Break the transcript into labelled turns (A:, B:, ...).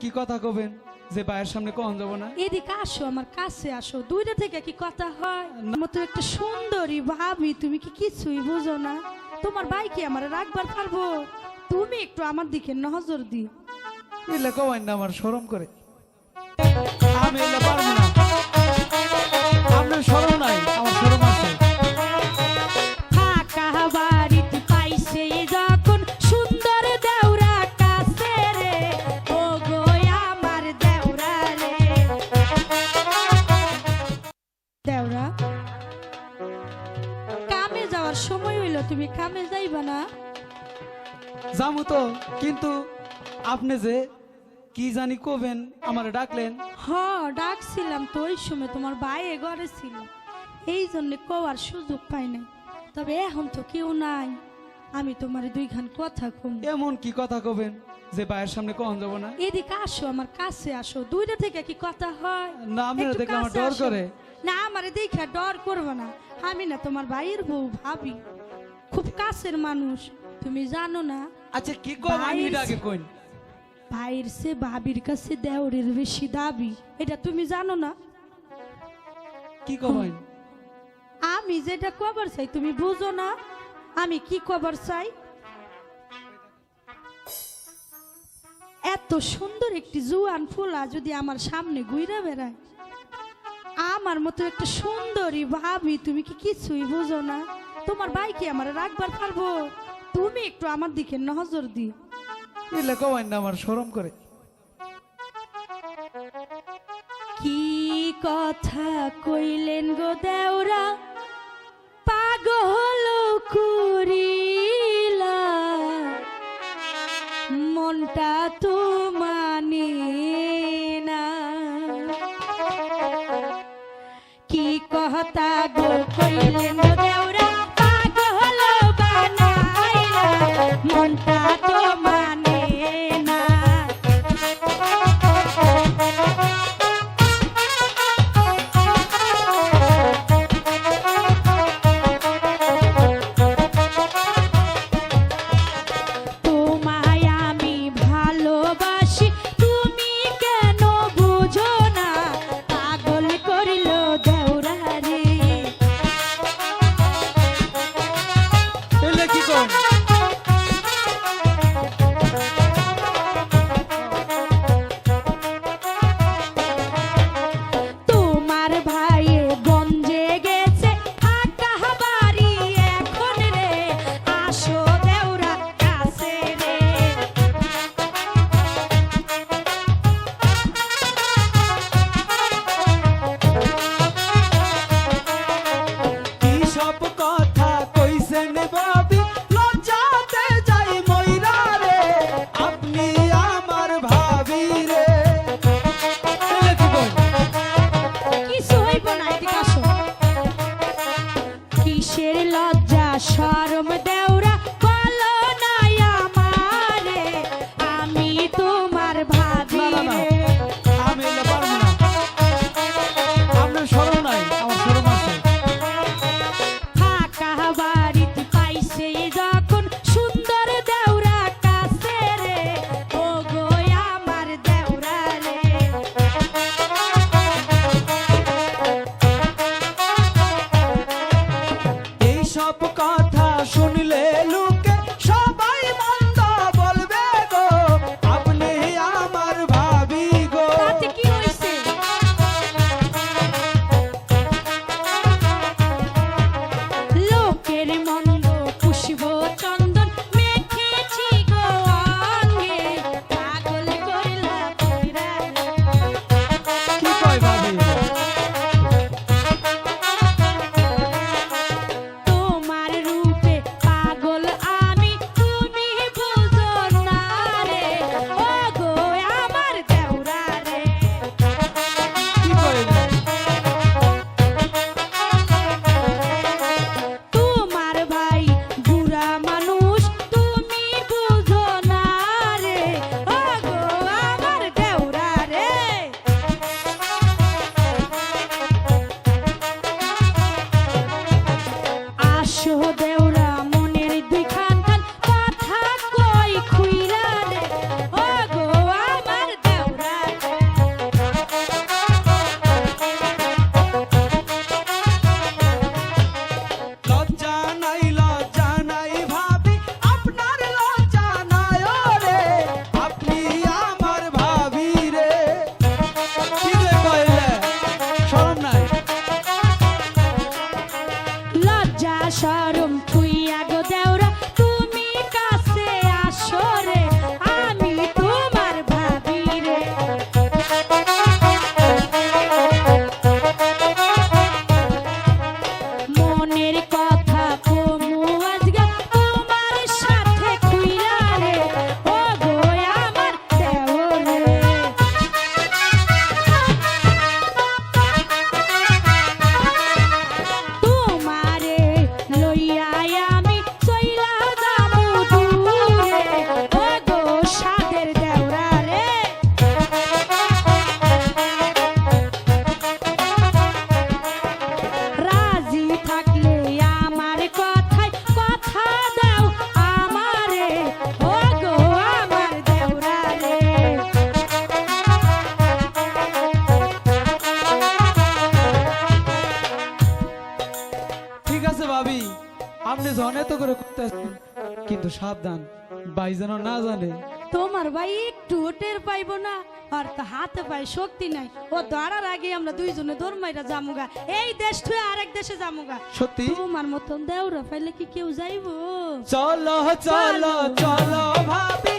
A: কি কথা কবেন? যে ভাইয়ের সামনে কখন যাব না?
B: এদিকে আসো আমার কাছে আসো। দুইটা থেকে কি কথা হয়? মতো একটা সুন্দরী ভাবি তুমি কি কিছুই বুঝো না। তোমার ভাই কি আমার রাখবার পারব। তুমি একটু আমার দিকে নজর দি
A: এলে কবেন না আমার শরম করে? আমি এলে পারব না। আপনার শরম যাব তো কিন্তু আপনি যে কি জানি কবেন আমার ডাকলেন।
B: হ ডাকছিলাম তো ওই সময় তোমার বাইরে ঘরে ছিল। এই জন্য কোয়ার সুযোগ পাই নাই। তবে এখন তো কেউ নাই। আমি তোমার দুইখান কথা কম।
A: এমন কি কথা কবেন যে ভাইয়ের সামনে কখন যাব না?
B: এদিকে আসো আমার কাছে আসো। দুইটা থেকে কি কথা হয়?
A: না আপনারা
B: একটু
A: দেখলে আমার
B: কাছে
A: ডর
B: আসো।
A: করে।
B: না আমার দেখে ডর করব না। আমি না তোমার ভাইয়ের বউ ভাবি। খুব কাছের মানুষ। তুমি জানো না
A: আচ্ছা কি কম আমি কইন?
B: ভাইয়ের সে ভাবির কাছে দেওরের বেশি দাবি। এটা তুমি জানো না?
A: কি
B: আমি যেটা কবর চাই তুমি বুঝো না? আমি কি কবর চাই? এত সুন্দর একটি জুয়ান ফুলা যদি আমার সামনে ঘুরে বেড়ায়। আমার মতো একটা সুন্দরী ভাবি তুমি কি কিছুই বুঝো না? তোমার ভাই কি আমার রাখবার পারব? তুমি একটু আমার দিকে নজর দি
A: এলে কবেন না আমার শরম করে।
B: কি কথা কইলেন গো দেওরা পাগল করিলা মনটা তো মানে না। কি কথা গো কইলেন গো দেওরা try to
A: এত করে করতেছেন কিন্তু সাবধান ভাই যেন না জানে।
B: তোমার ভাই একটু টের পাইবো না আর তো হাতে পায় শক্তি নাই। ও দাঁড়ার আগে আমরা দুইজনে দরমাইরা জামুগা এই দেশ থুয়ে আরেক দেশে জামুগা
A: সত্যি?
B: তোমার মতন দেওরা পাইলে কি কেউ যাইবো?
A: চলো চলো। চলো ভাবি।